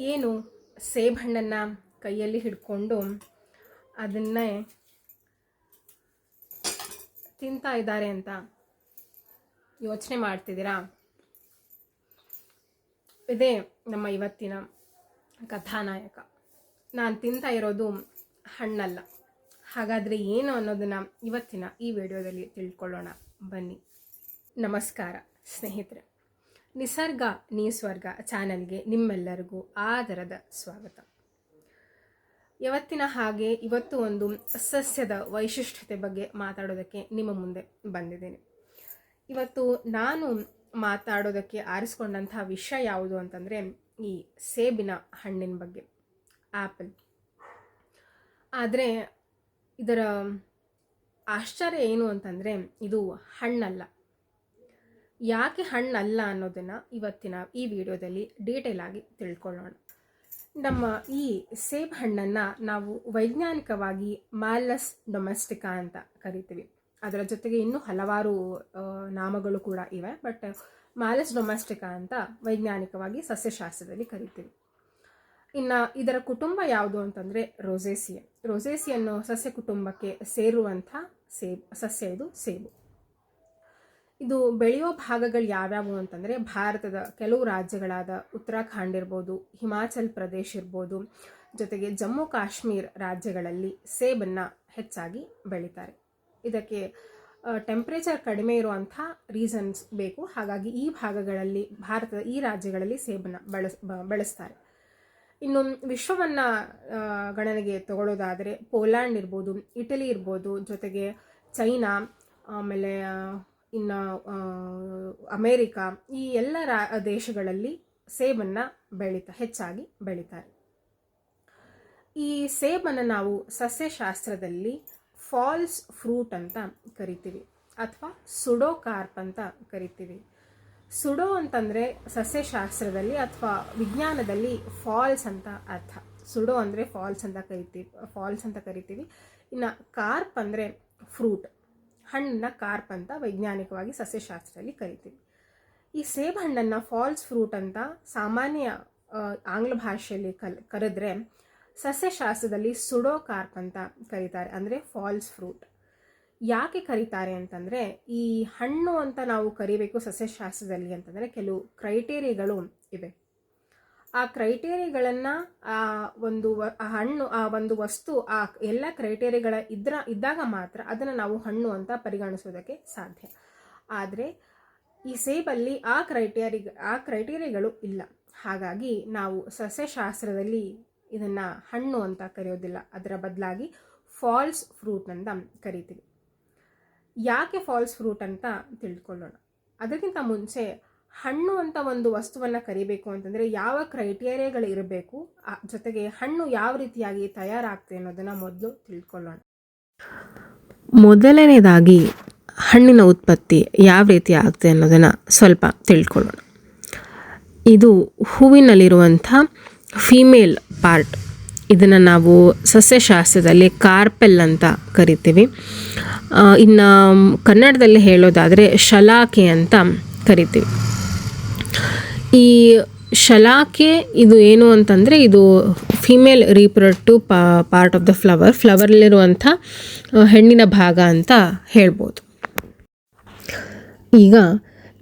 ಏನು ಸೇಬಣ್ಣನ್ನು ಕೈಯಲ್ಲಿ ಹಿಡ್ಕೊಂಡು ಅದನ್ನೇ ತಿಂತಾ ಇದ್ದಾರೆ ಅಂತ ಯೋಚನೆ ಮಾಡ್ತಿದ್ದೀರಾ? ಇದೇ ನಮ್ಮ ಇವತ್ತಿನ ಕಥಾನಾಯಕ. ನಾನು ತಿಂತಾ ಇರೋದು ಹಣ್ಣಲ್ಲ. ಹಾಗಾದರೆ ಏನು ಅನ್ನೋದನ್ನು ಇವತ್ತಿನ ಈ ವಿಡಿಯೋದಲ್ಲಿ ತಿಳ್ಕೊಳ್ಳೋಣ. ಬನ್ನಿ. ನಮಸ್ಕಾರ, ಸ್ನೇಹಿತರೆ. ನಿಸರ್ಗ, ನೀ ಸ್ವರ್ಗ ಚಾನಲ್ಗೆ ನಿಮ್ಮೆಲ್ಲರಿಗೂ ಆದರದ ಸ್ವಾಗತ. ಇವತ್ತಿನ ಹಾಗೆ ಇವತ್ತು ಒಂದು ಸಸ್ಯದ ವೈಶಿಷ್ಟ್ಯತೆ ಬಗ್ಗೆ ಮಾತಾಡೋದಕ್ಕೆ ನಿಮ್ಮ ಮುಂದೆ ಬಂದಿದ್ದೇನೆ. ಇವತ್ತು ನಾನು ಮಾತಾಡೋದಕ್ಕೆ ಆರಿಸ್ಕೊಂಡಂತಹ ವಿಷಯ ಯಾವುದು ಅಂತಂದರೆ ಈ ಸೇಬಿನ ಹಣ್ಣಿನ ಬಗ್ಗೆ ಆ್ಯಪಲ್ ಆದರೆ ಇದರ ಆಶ್ಚರ್ಯ ಏನು ಅಂತಂದರೆ ಇದು ಹಣ್ಣಲ್ಲ. ಯಾಕೆ ಹಣ್ಣಲ್ಲ ಅನ್ನೋದನ್ನು ಇವತ್ತಿನ ಈ ವಿಡಿಯೋದಲ್ಲಿ ಡೀಟೇಲ್ ಆಗಿ ತಿಳ್ಕೊಳ್ಳೋಣ. ನಮ್ಮ ಈ ಸೇಬ್ ಹಣ್ಣನ್ನು ನಾವು ವೈಜ್ಞಾನಿಕವಾಗಿ ಮ್ಯಾಲಸ್ ಡೊಮೆಸ್ಟಿಕಾ ಅಂತ ಕರಿತೀವಿ. ಅದರ ಜೊತೆಗೆ ಇನ್ನೂ ಹಲವಾರು ನಾಮಗಳು ಕೂಡ ಇವೆ, ಬಟ್ ಮ್ಯಾಲಸ್ ಡೊಮೆಸ್ಟಿಕಾ ಅಂತ ವೈಜ್ಞಾನಿಕವಾಗಿ ಸಸ್ಯಶಾಸ್ತ್ರದಲ್ಲಿ ಕರಿತೀವಿ. ಇನ್ನು ಇದರ ಕುಟುಂಬ ಯಾವುದು ಅಂತಂದರೆ ರೋಸೇಸಿಯ ರೋಸೇಸಿ ಅನ್ನೋ ಸಸ್ಯ ಕುಟುಂಬಕ್ಕೆ ಸೇರುವಂಥ ಸೇಬ್, ಸಸ್ಯ ಇದು ಸೇಬು. ಇದು ಬೆಳೆಯೋ ಭಾಗಗಳು ಯಾವ್ಯಾವು ಅಂತಂದರೆ ಭಾರತದ ಕೆಲವು ರಾಜ್ಯಗಳಾದ ಉತ್ತರಾಖಂಡ್ ಇರ್ಬೋದು, ಹಿಮಾಚಲ್ ಪ್ರದೇಶ್ ಇರ್ಬೋದು, ಜೊತೆಗೆ ಜಮ್ಮು ಕಾಶ್ಮೀರ್ ರಾಜ್ಯಗಳಲ್ಲಿ ಸೇಬನ್ನು ಹೆಚ್ಚಾಗಿ ಬೆಳೀತಾರೆ. ಇದಕ್ಕೆ ಟೆಂಪ್ರೇಚರ್ ಕಡಿಮೆ ಇರುವಂಥ ರೀಸನ್ಸ್ ಬೇಕು. ಹಾಗಾಗಿ ಈ ಭಾಗಗಳಲ್ಲಿ, ಭಾರತದ ಈ ರಾಜ್ಯಗಳಲ್ಲಿ ಸೇಬನ್ನು ಬಳಸ್ ಬಳಸ್ತಾರೆ. ಇನ್ನು ವಿಶ್ವವನ್ನು ಗಣನೆಗೆ ತಗೊಳ್ಳೋದಾದರೆ ಪೋಲ್ಯಾಂಡ್ ಇರ್ಬೋದು, ಇಟಲಿ ಇರ್ಬೋದು, ಜೊತೆಗೆ ಚೈನಾ, ಆಮೇಲೆ ಇನ್ನು ಅಮೇರಿಕಾ ಈ ಎಲ್ಲ ರಾ, ದೇಶಗಳಲ್ಲಿ ಸೇಬನ್ನು ಬೆಳೀತಾ, ಹೆಚ್ಚಾಗಿ ಬೆಳೀತಾರೆ. ಈ ಸೇಬನ್ನು ನಾವು ಸಸ್ಯಶಾಸ್ತ್ರದಲ್ಲಿ ಫಾಲ್ಸ್ ಫ್ರೂಟ್ ಅಂತ ಕರಿತೀವಿ ಅಥವಾ ಸುಡೋ ಕಾರ್ಪ್ ಅಂತ ಕರಿತೀವಿ. ಸುಡೋ ಅಂತಂದರೆ ಸಸ್ಯಶಾಸ್ತ್ರದಲ್ಲಿ ಅಥವಾ ವಿಜ್ಞಾನದಲ್ಲಿ ಫಾಲ್ಸ್ ಅಂತ ಅರ್ಥ. ಸುಡೋ ಅಂದರೆ ಫಾಲ್ಸ್ ಅಂತ ಕರಿತೀವಿ ಫಾಲ್ಸ್ ಅಂತ ಕರಿತೀವಿ. ಇನ್ನು ಕಾರ್ಪ್ ಅಂದರೆ ಫ್ರೂಟ್. ಹಣ್ಣನ್ನ ಕಾರ್ಪ್ ಅಂತ ವೈಜ್ಞಾನಿಕವಾಗಿ ಸಸ್ಯಶಾಸ್ತ್ರದಲ್ಲಿ ಕರಿತೀವಿ. ಈ ಸೇಬ್ ಹಣ್ಣನ್ನು ಫಾಲ್ಸ್ ಫ್ರೂಟ್ ಅಂತ ಸಾಮಾನ್ಯ ಆಂಗ್ಲ ಭಾಷೆಯಲ್ಲಿ ಕಲ್, ಕರೆದ್ರೆ ಸಸ್ಯಶಾಸ್ತ್ರದಲ್ಲಿ ಸುಡೋ ಕಾರ್ಪ್ ಅಂತ ಕರೀತಾರೆ. ಅಂದರೆ ಫಾಲ್ಸ್ ಫ್ರೂಟ್. ಯಾಕೆ ಕರೀತಾರೆ ಅಂತಂದರೆ ಈ ಹಣ್ಣು ಅಂತ ನಾವು ಕರಿಬೇಕು ಸಸ್ಯಶಾಸ್ತ್ರದಲ್ಲಿ ಅಂತಂದರೆ ಕೆಲವು ಕ್ರೈಟೇರಿಯಾಗಳು ಇವೆ. ಆ ಕ್ರೈಟೇರಿಯಾಗಳನ್ನು ಆ ಒಂದು ಹಣ್ಣು, ಆ ಒಂದು ವಸ್ತು, ಆ ಎಲ್ಲ ಕ್ರೈಟೇರಿಯಾಗಳ ಇದ್ರ, ಇದ್ದಾಗ ಮಾತ್ರ ಅದನ್ನು ನಾವು ಹಣ್ಣು ಅಂತ ಪರಿಗಣಿಸೋದಕ್ಕೆ ಸಾಧ್ಯ. ಆದರೆ ಈ ಸೇಬಲ್ಲಿ ಆ ಕ್ರೈಟೇರಿ ಆ ಕ್ರೈಟೇರಿಯಾಗಳು ಇಲ್ಲ. ಹಾಗಾಗಿ ನಾವು ಸಸ್ಯಶಾಸ್ತ್ರದಲ್ಲಿ ಇದನ್ನು ಹಣ್ಣು ಅಂತ ಕರೆಯೋದಿಲ್ಲ. ಅದರ ಬದಲಾಗಿ ಫಾಲ್ಸ್ ಫ್ರೂಟ್ ಅಂತ ಕರಿತೀವಿ. ಯಾಕೆ ಫಾಲ್ಸ್ ಫ್ರೂಟ್ ಅಂತ ತಿಳ್ಕೊಳ್ಳೋಣ. ಅದಕ್ಕಿಂತ ಮುಂಚೆ ಹಣ್ಣು ಅಂತ ಒಂದು ವಸ್ತುವನ್ನು ಕರಿಬೇಕು ಅಂತಂದರೆ ಯಾವ ಕ್ರೈಟೇರಿಯಾಗಳು ಇರಬೇಕು ಜೊತೆಗೆ ಹಣ್ಣು ಯಾವ ರೀತಿಯಾಗಿ ತಯಾರಾಗ್ತದೆ ಅನ್ನೋದನ್ನು ಮೊದಲು ತಿಳ್ಕೊಳ್ಳೋಣ. ಮೊದಲನೇದಾಗಿ ಹಣ್ಣಿನ ಉತ್ಪತ್ತಿ ಯಾವ ರೀತಿ ಆಗ್ತದೆ ಅನ್ನೋದನ್ನು ಸ್ವಲ್ಪ ತಿಳ್ಕೊಳ್ಳೋಣ. ಇದು ಹೂವಿನಲ್ಲಿರುವಂಥ ಫೀಮೇಲ್ ಪಾರ್ಟ್. ಇದನ್ನು ನಾವು ಸಸ್ಯಶಾಸ್ತ್ರದಲ್ಲಿ ಕಾರ್ಪೆಲ್ ಅಂತ ಕರಿತೀವಿ. ಇನ್ನು ಕನ್ನಡದಲ್ಲಿ ಹೇಳೋದಾದರೆ ಶಲಾಕೆ ಅಂತ ಕರಿತೀವಿ. ಈ ಶಲಾಕೆ ಇದು ಏನು ಅಂತಂದರೆ ಇದು female reproductive part of the flower ಫ್ಲವರ್ಲಿರುವಂಥ ಹೆಣ್ಣಿನ ಭಾಗ ಅಂತ ಹೇಳ್ಬೋದು. ಈಗ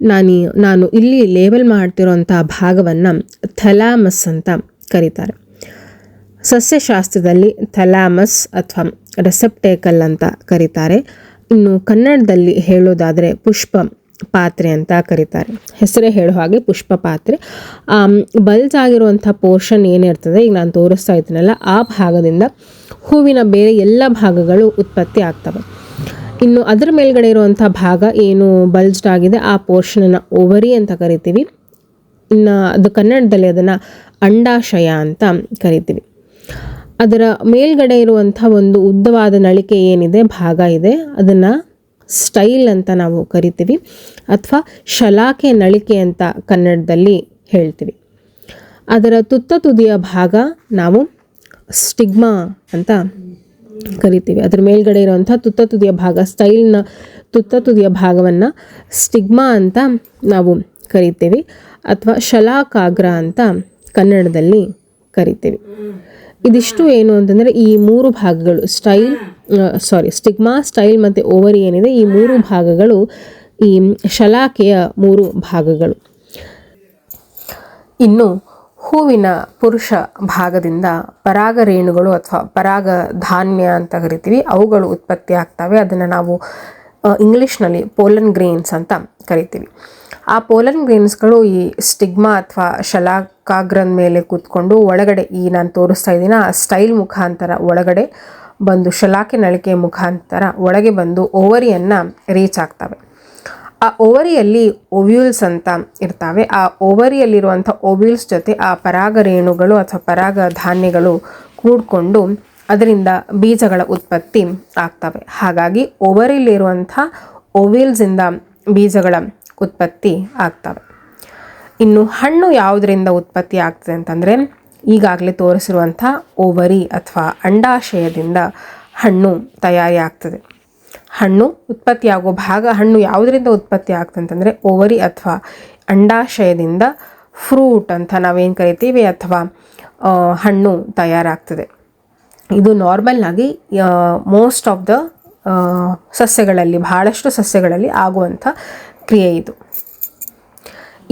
ನಾನು ನಾನು ಇಲ್ಲಿ ಲೇಬಲ್ ಮಾಡ್ತಿರೋಂಥ ಭಾಗವನ್ನು ಥಲಾಮಸ್ ಅಂತ ಕರೀತಾರೆ. ಸಸ್ಯಶಾಸ್ತ್ರದಲ್ಲಿ ಥಲಾಮಸ್ ಅಥವಾ ರೆಸೆಪ್ಟೇಕಲ್ ಅಂತ ಕರೀತಾರೆ. ಇನ್ನು ಕನ್ನಡದಲ್ಲಿ ಹೇಳೋದಾದರೆ ಪುಷ್ಪ. ಪಾತ್ರೆ ಅಂತ ಕರೀತಾರೆ. ಹೆಸರೇ ಹೇಳೋ ಹಾಗೆ ಪುಷ್ಪ ಪಾತ್ರೆ. ಬಲ್ಜ್ ಆಗಿರುವಂಥ ಪೋರ್ಷನ್ ಏನಿರ್ತದೆ ಈಗ ನಾನು ತೋರಿಸ್ತಾ ಇದ್ದೀನಲ್ಲ ಆ ಭಾಗದಿಂದ ಹೂವಿನ ಬೇರೆ ಎಲ್ಲ ಭಾಗಗಳು ಉತ್ಪತ್ತಿ ಆಗ್ತವೆ. ಇನ್ನು ಅದರ ಮೇಲ್ಗಡೆ ಇರುವಂಥ ಭಾಗ ಏನು ಬಲ್ಜ್ಡ್ ಆಗಿದೆ? ಆ ಪೋರ್ಷನನ್ನು ಓವರಿ ಅಂತ ಕರಿತೀವಿ. ಇನ್ನು ಅದು ಕನ್ನಡದಲ್ಲಿ ಅದನ್ನು ಅಂಡಾಶಯ ಅಂತ ಕರಿತೀವಿ. ಅದರ ಮೇಲ್ಗಡೆ ಇರುವಂಥ ಒಂದು ಉದ್ದವಾದ ನಳಿಕೆ ಏನಿದೆ? ಭಾಗ ಇದೆ. ಅದನ್ನು ಸ್ಟೈಲ್ ಅಂತ ನಾವು ಕರಿತೀವಿ ಅಥವಾ ಶಲಾಕೆ ನಳಿಕೆ ಅಂತ ಕನ್ನಡದಲ್ಲಿ ಹೇಳ್ತೀವಿ. ಅದರ ತುತ್ತ ತುದಿಯ ಭಾಗ ನಾವು ಸ್ಟಿಗ್ಮಾ ಅಂತ ಕರಿತೀವಿ. ಅದರ ಮೇಲ್ಗಡೆ ಇರುವಂಥ ತುತ್ತ ತುದಿಯ ಭಾಗ, ಸ್ಟೈಲ್ನ ತುತ್ತ ತುದಿಯ ಭಾಗವನ್ನು ಸ್ಟಿಗ್ಮಾ ಅಂತ ನಾವು ಕರಿತೀವಿ. ಅಥವಾ ಶಲಾಕಾಗ್ರ ಅಂತ ಕನ್ನಡದಲ್ಲಿ ಕರಿತೀವಿ. ಇದಿಷ್ಟು ಏನು ಅಂತಂದರೆ ಈ ಮೂರು ಭಾಗಗಳು, ಸ್ಟೈಲ್ ಸಾರಿ ಸ್ಟಿಗ್ಮಾ ಸ್ಟೈಲ್ ಮತ್ತು ಓವರಿ ಏನಿದೆ, ಈ ಮೂರು ಭಾಗಗಳು, ಈ ಶಲಾಕೆಯ ಮೂರು ಭಾಗಗಳು. ಇನ್ನು ಹೂವಿನ ಪುರುಷ ಭಾಗದಿಂದ ಪರಾಗ ರೇಣುಗಳು ಅಥವಾ ಪರಾಗ ಧಾನ್ಯ ಅಂತ ಕರಿತೀವಿ, ಅವುಗಳು ಉತ್ಪತ್ತಿ ಆಗ್ತವೆ. ಅದನ್ನು ನಾವು ಇಂಗ್ಲೀಷ್ನಲ್ಲಿ ಪೋಲನ್ ಗ್ರೇನ್ಸ್ ಅಂತ ಕರಿತೀವಿ. ಆ ಪೋಲನ್ ಗ್ರೇನ್ಸ್ಗಳು ಈ ಸ್ಟಿಗ್ಮಾ ಅಥವಾ ಶಲಾಕಾಗ್ರನ್ ಮೇಲೆ ಕೂತ್ಕೊಂಡು ಒಳಗಡೆ ಈ ನಾನು ತೋರಿಸ್ತಾ ಇದ್ದೀನಿ, ಆ ಸ್ಟೈಲ್ ಮುಖಾಂತರ ಒಳಗಡೆ ಬಂದು ಶಲಾಕೆ ನಳಿಕೆ ಮುಖಾಂತರ ಒಳಗೆ ಬಂದು ಓವರಿಯನ್ನು ರೀಚ್ ಆಗ್ತವೆ. ಆ ಓವರಿಯಲ್ಲಿ ಓವ್ಯೂಲ್ಸ್ ಅಂತ ಇರ್ತವೆ. ಆ ಓವರಿಯಲ್ಲಿರುವಂಥ ಓವ್ಯೂಲ್ಸ್ ಜೊತೆ ಆ ಪರಾಗ ರೇಣುಗಳು ಅಥವಾ ಪರಾಗ ಧಾನ್ಯಗಳು ಕೂಡ್ಕೊಂಡು ಅದರಿಂದ ಬೀಜಗಳ ಉತ್ಪತ್ತಿ ಆಗ್ತವೆ. ಹಾಗಾಗಿ ಓವರಿಯಲ್ಲಿರುವಂಥ ಓವ್ಯೂಲ್ಸಿಂದ ಬೀಜಗಳ ಉತ್ಪತ್ತಿ ಆಗ್ತವೆ. ಇನ್ನು ಹಣ್ಣು ಯಾವುದರಿಂದ ಉತ್ಪತ್ತಿ ಆಗ್ತದೆ ಅಂತಂದರೆ ಈಗಾಗಲೇ ತೋರಿಸಿರುವಂಥ ಓವರಿ ಅಥವಾ ಅಂಡಾಶಯದಿಂದ ಹಣ್ಣು ತಯಾರಿ ಆಗ್ತದೆ ಹಣ್ಣು ಉತ್ಪತ್ತಿಯಾಗುವ ಭಾಗ, ಹಣ್ಣು ಯಾವುದರಿಂದ ಉತ್ಪತ್ತಿ ಆಗ್ತದೆ ಅಂತಂದರೆ ಓವರಿ ಅಥವಾ ಅಂಡಾಶಯದಿಂದ ಫ್ರೂಟ್ ಅಂತ ನಾವೇನು ಕರಿತೀವಿ ಅಥವಾ ಹಣ್ಣು ತಯಾರಾಗ್ತದೆ. ಇದು ನಾರ್ಮಲ್ ಆಗಿ ಮೋಸ್ಟ್ ಆಫ್ ದ ಸಸ್ಯಗಳಲ್ಲಿ, ಬಹಳಷ್ಟು ಸಸ್ಯಗಳಲ್ಲಿ ಆಗುವಂಥ ಕ್ರಿಯೆ ಇದು.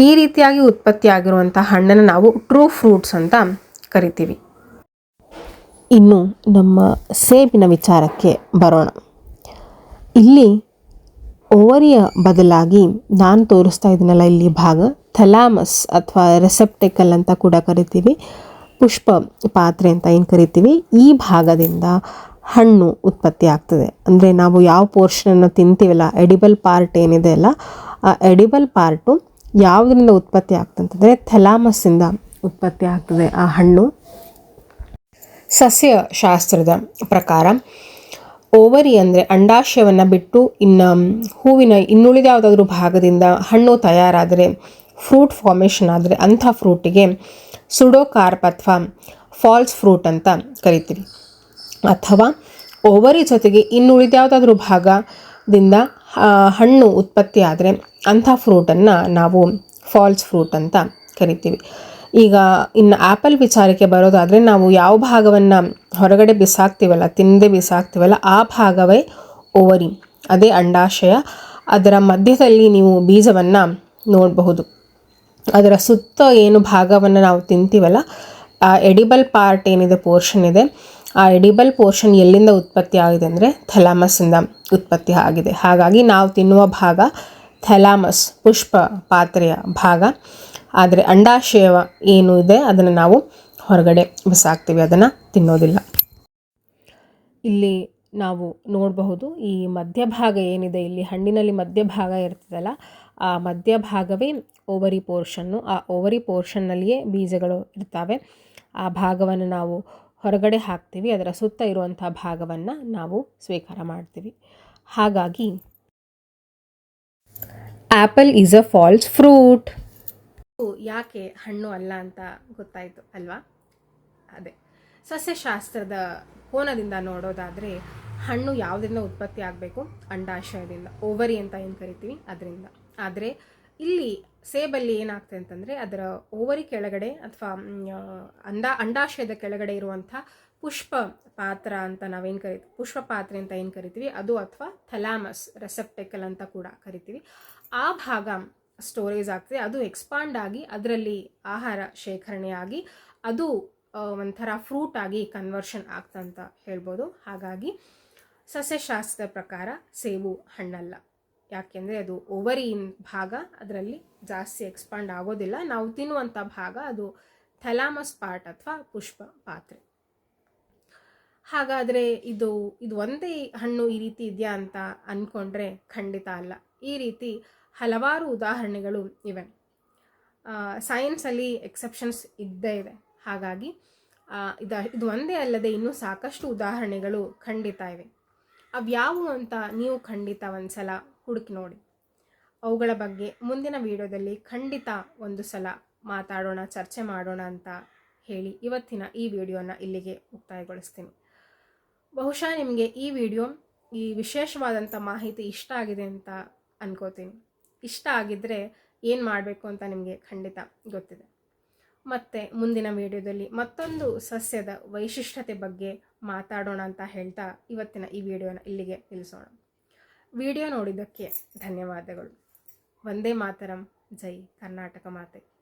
ಈ ರೀತಿಯಾಗಿ ಉತ್ಪತ್ತಿಯಾಗಿರುವಂಥ ಹಣ್ಣನ್ನು ನಾವು ಟ್ರೂ ಫ್ರೂಟ್ಸ್ ಅಂತ ಕರಿತೀವಿ. ಇನ್ನು ನಮ್ಮ ಸೇಬಿನ ವಿಚಾರಕ್ಕೆ ಬರೋಣ. ಇಲ್ಲಿ ಓವರಿಯ ಬದಲಾಗಿ ನಾನು ತೋರಿಸ್ತಾ ಇದ್ದೀನಲ್ಲ, ಇಲ್ಲಿ ಭಾಗ ಥಲಾಮಸ್ ಅಥವಾ ರೆಸೆಪ್ಟಿಕಲ್ ಅಂತ ಕೂಡ ಕರಿತೀವಿ. ಪುಷ್ಪ ಪಾತ್ರೆ ಅಂತ ಏನು ಕರಿತೀವಿ? ಈ ಭಾಗದಿಂದ ಹಣ್ಣು ಉತ್ಪತ್ತಿ ಆಗ್ತದೆ. ಅಂದರೆ ನಾವು ಯಾವ ಪೋರ್ಷನನ್ನು ತಿಂತೀವಲ್ಲ ಎಡಿಬಲ್ ಪಾರ್ಟ್ ಏನಿದೆ ಅಲ್ಲ, ಆ ಎಡಿಬಲ್ ಪಾರ್ಟು ಯಾವುದರಿಂದ ಉತ್ಪತ್ತಿ ಆಗ್ತಂತಂದರೆ ಥೆಲಾಮಸ್ಸಿಂದ ಉತ್ಪತ್ತಿ ಆಗ್ತದೆ ಆ ಹಣ್ಣು. ಸಸ್ಯಶಾಸ್ತ್ರದ ಪ್ರಕಾರ ಓವರಿ ಅಂದರೆ ಅಂಡಾಶಯವನ್ನು ಬಿಟ್ಟು ಇನ್ನು ಹೂವಿನ ಇನ್ನುಳಿದ ಯಾವುದಾದ್ರೂ ಭಾಗದಿಂದ ಹಣ್ಣು ತಯಾರಾದರೆ ಫ್ರೂಟ್ ಫಾರ್ಮೇಷನ್ ಆದರೆ ಅಂಥ ಫ್ರೂಟಿಗೆ ಸುಡೋಕಾರ್ಪ್ ಅಥವಾ ಫಾಲ್ಸ್ ಫ್ರೂಟ್ ಅಂತ ಕರಿತೀವಿ. ಅಥವಾ ಓವರಿ ಜೊತೆಗೆ ಇನ್ನುಳಿದ ಯಾವುದಾದ್ರೂ ಭಾಗದಿಂದ ಹಣ್ಣು ಉತ್ಪತ್ತಿ ಆದರೆ ಅಂಥ ಫ್ರೂಟನ್ನು ನಾವು ಫಾಲ್ಸ್ ಫ್ರೂಟ್ ಅಂತ ಕರಿತೀವಿ. ಈಗ ಇನ್ನು ಆ್ಯಪಲ್ ವಿಚಾರಕ್ಕೆ ಬರೋದಾದರೆ ನಾವು ಯಾವ ಭಾಗವನ್ನು ಹೊರಗಡೆ ಬಿಸಾಕ್ತೀವಲ್ಲ, ತಿಂದೆ ಬಿಸಾಕ್ತೀವಲ್ಲ, ಆ ಭಾಗವೇ ಓವರಿ ಅದೇ ಅಂಡಾಶಯ. ಅದರ ಮಧ್ಯದಲ್ಲಿ ನೀವು ಬೀಜವನ್ನು ನೋಡಬಹುದು. ಅದರ ಸುತ್ತ ಏನು ಭಾಗವನ್ನು ನಾವು ತಿಂತೀವಲ್ಲ, ಆ ಎಡಿಬಲ್ ಪಾರ್ಟ್ ಏನಿದೆ ಪೋರ್ಷನ್ ಇದೆ. ಆ ಎಡಿಬಲ್ ಪೋರ್ಷನ್ ಎಲ್ಲಿಂದ ಉತ್ಪತ್ತಿ ಆಗಿದೆ ಅಂದರೆ ಥೆಲಾಮಸ್ಸಿಂದ ಉತ್ಪತ್ತಿ ಆಗಿದೆ. ಹಾಗಾಗಿ ನಾವು ತಿನ್ನುವ ಭಾಗ ಥೆಲಾಮಸ್, ಪುಷ್ಪ ಪಾತ್ರೆಯ ಭಾಗ. ಆದರೆ ಅಂಡಾಶಯವ ಏನು ಇದೆ ಅದನ್ನು ನಾವು ಹೊರಗಡೆ ಬಿಸಾಕ್ತೀವಿ, ಅದನ್ನು ತಿನ್ನೋದಿಲ್ಲ. ಇಲ್ಲಿ ನಾವು ನೋಡಬಹುದು ಈ ಮಧ್ಯಭಾಗ ಏನಿದೆ, ಇಲ್ಲಿ ಹಣ್ಣಿನಲ್ಲಿ ಮಧ್ಯಭಾಗ ಇರ್ತದಲ್ಲ, ಆ ಮಧ್ಯಭಾಗವೇ ಓವರಿ ಪೋರ್ಷನ್ನು ಆ ಓವರಿ ಪೋರ್ಷನ್ನಲ್ಲಿಯೇ ಬೀಜಗಳು ಇರ್ತವೆ. ಆ ಭಾಗವನ್ನು ನಾವು ಹೊರಗಡೆ ಹಾಕ್ತೀವಿ, ಅದರ ಸುತ್ತ ಇರುವಂಥ ಭಾಗವನ್ನು ನಾವು ಸ್ವೀಕಾರ ಮಾಡ್ತೀವಿ. ಹಾಗಾಗಿ apple is a false fruit. ಯಾಕೆ ಹಣ್ಣು ಅಲ್ಲ ಅಂತ ಗೊತ್ತಾಯಿತು ಅಲ್ವಾ? ಅದೇ. ಸಸ್ಯಶಾಸ್ತ್ರದ ಕೋನದಿಂದ ನೋಡೋದಾದರೆ, ಹಣ್ಣು ಯಾವುದರಿಂದ ಉತ್ಪತ್ತಿ ಆಗಬೇಕು? ಅಂಡಾಶಯದಿಂದ ಓವರಿ ಅಂತ ಏನು ಕರಿತೀವಿ? ಅದರಿಂದ. ಆದರೆ ಇಲ್ಲಿ ಸೇಬಲ್ಲಿ ಏನಾಗ್ತದೆ ಅಂತಂದರೆ ಅದರ ಓವರಿ ಕೆಳಗಡೆ ಅಥವಾ ಅಂಡ, ಅಂಡಾಶಯದ ಕೆಳಗಡೆ ಇರುವಂಥ ಪುಷ್ಪ ಪಾತ್ರ ಅಂತ ನಾವೇನು ಕರಿ, ಪುಷ್ಪ ಪಾತ್ರ ಅಂತ ಏನು ಕರಿತೀವಿ? ಅದು ಅಥವಾ ಥಲಾಮಸ್ ರೆಸೆಪ್ಟೆಕಲ್ ಅಂತ ಕೂಡ ಕರಿತೀವಿ. ಆ ಭಾಗ ಸ್ಟೋರೇಜ್ ಆಗ್ತದೆ. ಅದು ಎಕ್ಸ್ಪಾಂಡ್ ಆಗಿ ಅದರಲ್ಲಿ ಆಹಾರ ಶೇಖರಣೆಯಾಗಿ ಅದು ಒಂಥರ ಫ್ರೂಟ್ ಆಗಿ ಕನ್ವರ್ಷನ್ ಆಗ್ತಂತ ಹೇಳ್ಬೋದು. ಹಾಗಾಗಿ ಸಸ್ಯಶಾಸ್ತ್ರದ ಪ್ರಕಾರ ಸೇಬು ಹಣ್ಣಲ್ಲ. ಯಾಕೆಂದರೆ ಅದು ಓವರಿನ್ ಭಾಗ, ಅದರಲ್ಲಿ ಜಾಸ್ತಿ ಎಕ್ಸ್ಪಾಂಡ್ ಆಗೋದಿಲ್ಲ. ನಾವು ತಿನ್ನುವಂಥ ಭಾಗ ಅದು ಥಲಾಮಸ್ ಪಾರ್ಟ್ ಅಥವಾ ಪುಷ್ಪ ಪಾತ್ರೆ. ಹಾಗಾದರೆ ಇದು ಇದು ಒಂದೇ ಹಣ್ಣು ಈ ರೀತಿ ಇದೆಯಾ ಅಂತ ಅಂದ್ಕೊಂಡ್ರೆ ಖಂಡಿತ ಅಲ್ಲ. ಈ ರೀತಿ ಹಲವಾರು ಉದಾಹರಣೆಗಳು ಇವೆ. ಸೈನ್ಸಲ್ಲಿ ಎಕ್ಸೆಪ್ಷನ್ಸ್ ಇದ್ದೇ ಇದೆ ಹಾಗಾಗಿ ಇದು ಇದ, ಇದು ಒಂದೇ ಅಲ್ಲದೆ ಇನ್ನೂ ಸಾಕಷ್ಟು ಉದಾಹರಣೆಗಳು ಖಂಡಿತ ಇವೆ. ಅವ್ಯಾವು ಅಂತ ನೀವು ಖಂಡಿತ ಒಂದ್ಸಲ ಹುಡುಕಿ ನೋಡಿ. ಅವುಗಳ ಬಗ್ಗೆ ಮುಂದಿನ ವಿಡಿಯೋದಲ್ಲಿ ಖಂಡಿತ ಒಂದು ಸಲ ಮಾತಾಡೋಣ, ಚರ್ಚೆ ಮಾಡೋಣ ಅಂತ ಹೇಳಿ ಇವತ್ತಿನ ಈ ವಿಡಿಯೋನ ಇಲ್ಲಿಗೆ ಮುಕ್ತಾಯಗೊಳಿಸ್ತೀನಿ. ಬಹುಶಃ ನಿಮಗೆ ಈ ವಿಡಿಯೋ, ಈ ವಿಶೇಷವಾದಂಥ ಮಾಹಿತಿ ಇಷ್ಟ ಆಗಿದೆ ಅಂತ ಅನ್ಕೋತೀನಿ. ಇಷ್ಟ ಆಗಿದ್ದರೆ ಏನು ಮಾಡಬೇಕು ಅಂತ ನಿಮಗೆ ಖಂಡಿತ ಗೊತ್ತಿದೆ. ಮತ್ತು ಮುಂದಿನ ವಿಡಿಯೋದಲ್ಲಿ ಮತ್ತೊಂದು ಸಸ್ಯದ ವೈಶಿಷ್ಟ್ಯತೆ ಬಗ್ಗೆ ಮಾತಾಡೋಣ ಅಂತ ಹೇಳ್ತಾ ಇವತ್ತಿನ ಈ ವಿಡಿಯೋನ ಇಲ್ಲಿಗೆ ನಿಲ್ಲಿಸೋಣ. ವಿಡಿಯೋ ನೋಡಿದ್ದಕ್ಕೆ ಧನ್ಯವಾದಗಳು. ವಂದೇ ಮಾತರಂ. ಜೈ ಕರ್ನಾಟಕ ಮಾತೆ.